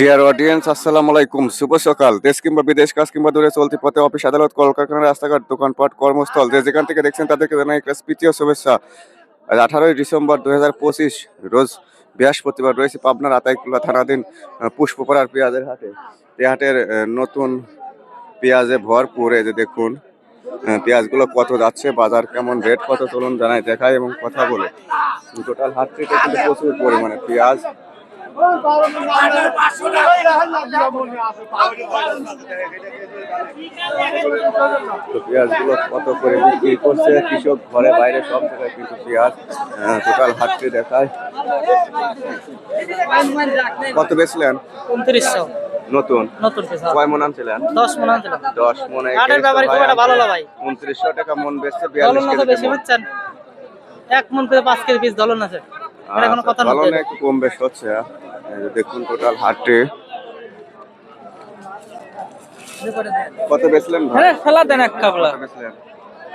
Dear audience আসসালামু আলাইকুম শুভ সকাল। দেশ কিংবা বিদেশ, কাজ কিংবা দূরে চলতি পথে অফিস, আদালত, কলকারখানা, রাস্তাঘাট, দোকানপাট, কর্মস্থল, যে যেখান থেকে দেখছেন তাদেরকে জানাই একটা প্রীতীয় শুভেচ্ছা। আঠারোই ডিসেম্বর দুই হাজার পঁচিশ, রোজ বৃহস্পতিবার রয়েছে পাবনার আতাইকুল্লা থানাধীন পুষ্পপাড়ার পেঁয়াজের হাটে। হাটের নতুন পেঁয়াজে ভরপুর এই যে দেখুন পেঁয়াজগুলো কত যাচ্ছে, বাজার কেমন, রেট কত, চলুন জানাই দেখায় এবং কথা বলে। টোটাল হাটটিতে কিন্তু প্রচুর পরিমাণে পেঁয়াজ তো পেঁয়াজগুলো কত করে বিক্রি করছে? কৃষক ঘরে বাইরে সব জায়গায় কিন্তু পেঁয়াজ টোটাল হাটটি দেখায়। কত বেচলেন? উনত্রিশশো। নতুন? নতুন কয় মন আনছিলেন? দশ মন আনছিলাম। দশ মনে হাটের ব্যাপারে খুব একটা ভালো না ভাই। উনত্রিশশো টাকা মন বেচছে বিয়াল্লিশ বেশি বুঝছেন? এক মন করে পাঁচ কেজি পিস দলন আছে। এটা কোনো কথা ভালো না একটু কম বেশ হচ্ছে হ্যাঁ। দেখুন টোটাল হাটে। কত বেচলেন ভাই? হ্যাঁ ফেলা দেন এক কাবলা বেচলেন?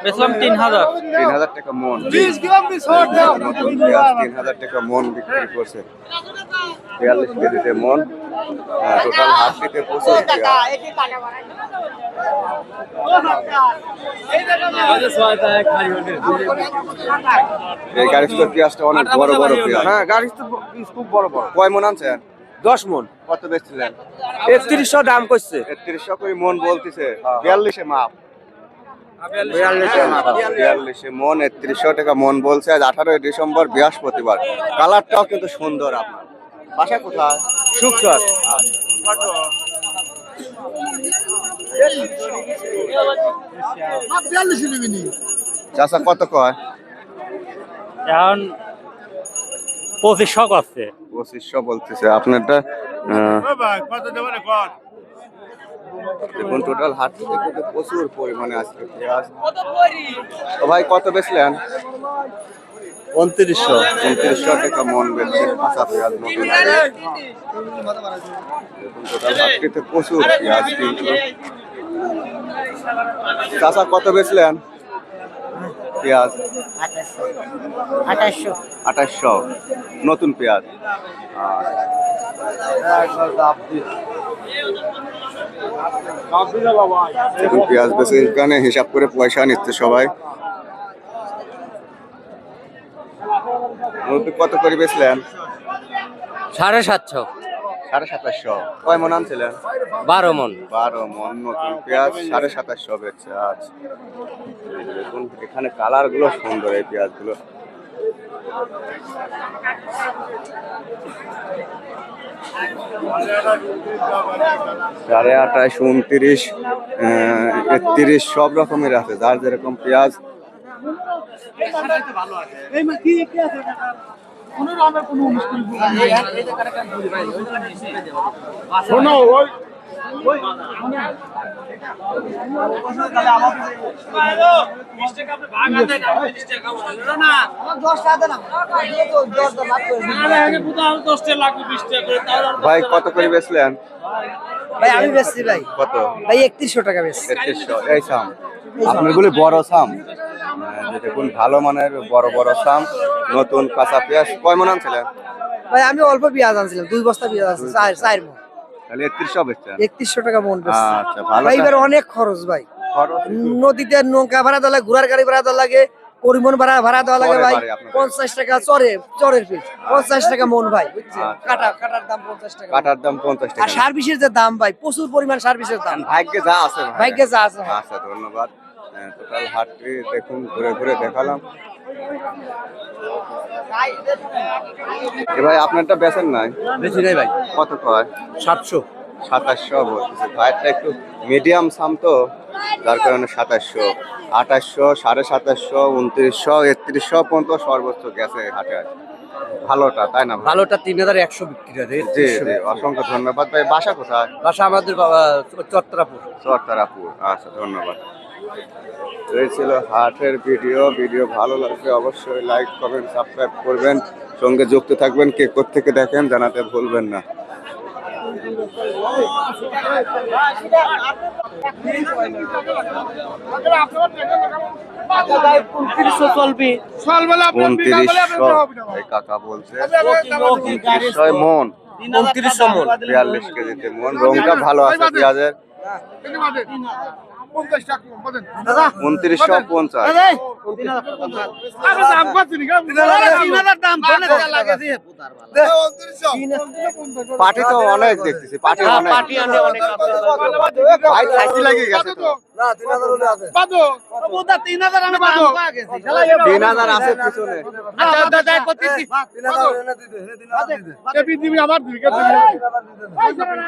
বেচলাম তিন হাজার। তিন হাজার টাকা মন। তিন হাজার টাকা মন বিক্রি করছে। বিয়াল্লিশ কেজিতে মন। টোটাল হাটটিতে প্রচুর এই গাড়ির পেঁয়াজটা অনেক বড় বড় পেঁয়াজ। হ্যাঁ গাড়ি তো খুব বড় বড়। কয় মন আনছেন দশ মন। কত বেচছিলেন? একত্রিশশো দাম করছে। একত্রিশশো করে মন বলতেছে? বিয়াল্লিশে মাপ। বিয়াল্লিশে মন একত্রিশশো টাকা মন বলছে। আজ আঠারোই ডিসেম্বর বৃহস্পতিবার। কালারটাও কিন্তু সুন্দর আপনার। বাসা কোথায়? সুখসর চাষা কত কয়? এখন পঁচিশশো আছে পঁচিশশো বলতেছে। আপনারটা দেখুন টোটাল হাট থেকে প্রচুর পরিমাণে আজকে পেঁয়াজ ভাই কত বেচলেন? উনত্রিশশো। উনত্রিশশো টাকা মন কাঁচা পেঁয়াজ নতুন প্রচুর পেঁয়াজ কিন্তু চাষা কত বেচলেন? পেঁয়াজ? আঠাশশো। আঠাশশো। নতুন পেঁয়াজ? পেঁয়াজ বেশি এখানে হিসাব করে পয়সা নিচ্ছে সবাই। মুরব্বি কত করে বেচলেন? সাড়ে সাতশো। সাড়ে সাতাশশো। কয় মন আনছিলেন? বারো মন। বারো মন নতুন পেঁয়াজ সাড়ে সাতাশশো বেচছে আচ্ছা দেখুন এখানে কালারগুলো সুন্দর এই পেঁয়াজগুলো সাড়ে আঠাশ উনত্রিশ একত্রিশ সব রকমের আছে। যার যেরকম পেঁয়াজ ভাই কত করে বেচলেন? ভাই আমি বেচছি ভাই। কত? ভাই একত্রিশশো টাকা বেচছি। তেত্রিশশো এই সাম। আপনার গুলি বড় সাম। দেখুন ভালো মানের বড় বড় সাম নতুন কাঁচা পেঁয়াজ। কয় মন আনছিলেন? ভাই আমি অল্প পেঁয়াজ আনছিলাম দুই বস্তা পেঁয়াজ আনছিলাম চার চার মন। তাহলে একত্রিশশো বেচছেন? একত্রিশশো টাকা মন বেচছি। আচ্ছা ভালো ভাই এবার অনেক খরচ ভাই। নদীতে নৌকা ভাড়া দেওয়া লাগে ঘোড়ার গাড়ি ভাড়া দেওয়া লাগে পরিবহন ভাড়া ভাড়া দেওয়া লাগে ভাই। পঞ্চাশ টাকা চরে চরের পিস পঞ্চাশ টাকা মন ভাই আচ্ছা। কাটা কাটার দাম পঞ্চাশ টাকা। কাটার দাম পঞ্চাশ আর টাকা সার্ভিসের যে দাম ভাই প্রচুর পরিমাণ সার্ভিসের দাম। ভাগ্যে যা আছে। ভাগ্যে যা আছে আচ্ছা ধন্যবাদ। টোটাল হাটটি দেখুন ঘুরে ঘুরে দেখালাম। এ ভাই আপনারটা বেচেন নাই? বেশি নেই ভাই। কত কয়? সাতশো। সাতাশশো বলতেছে। ভাইয়েরটা একটু মিডিয়াম সাম তো যার কারণে সাতাশশো। আঠাশশো সাড়ে সাতাশশো উনত্রিশশো একত্রিশশো পর্যন্ত সর্বোচ্চ গেছে হাটে ভালোটা তাই না? ভালোটা তিন হাজার একশো বিক্রি হয় জি জি অসংখ্য ধন্যবাদ। ভাই বাসা কোথায়? বাসা আমাদের বাবা চত্রাপুর চরতারাপুর আচ্ছা ধন্যবাদ। এই ছিল হাটের ভিডিও। ভিডিও ভালো লাগলে অবশ্যই লাইক কমেন্ট সাবস্ক্রাইব করবেন। সঙ্গে যুক্ত থাকবেন কে থেকে দেখেন জানাতে ভুলবেন না। কাকা বলছে মন। উনত্রিশশো মন। বিয়াল্লিশ কেজিতে মন। রংটা ভালো আছে পেঁয়াজের। উনত্রিশশো পঞ্চাশ পাটি তো অনেক দেখতেছি পাটি অনেক ভাই খাইতে লাগিয়ে গেছে তো তিন হাজার আছে পিছনে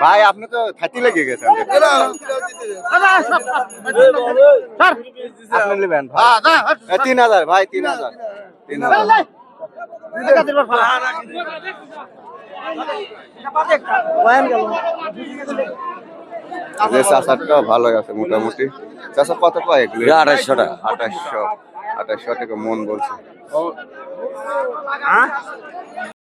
ভাই আপনি তো খাইতে লেগে গেছেন তিন হাজার ভাই, তিন হাজার। তিন হাজার যে চাষারটা ভালো আছে মোটামুটি চাষা কত পায় এগুলো আড়াইশো টাকা আঠাশশো আঠাশশো টাকা মন বলছে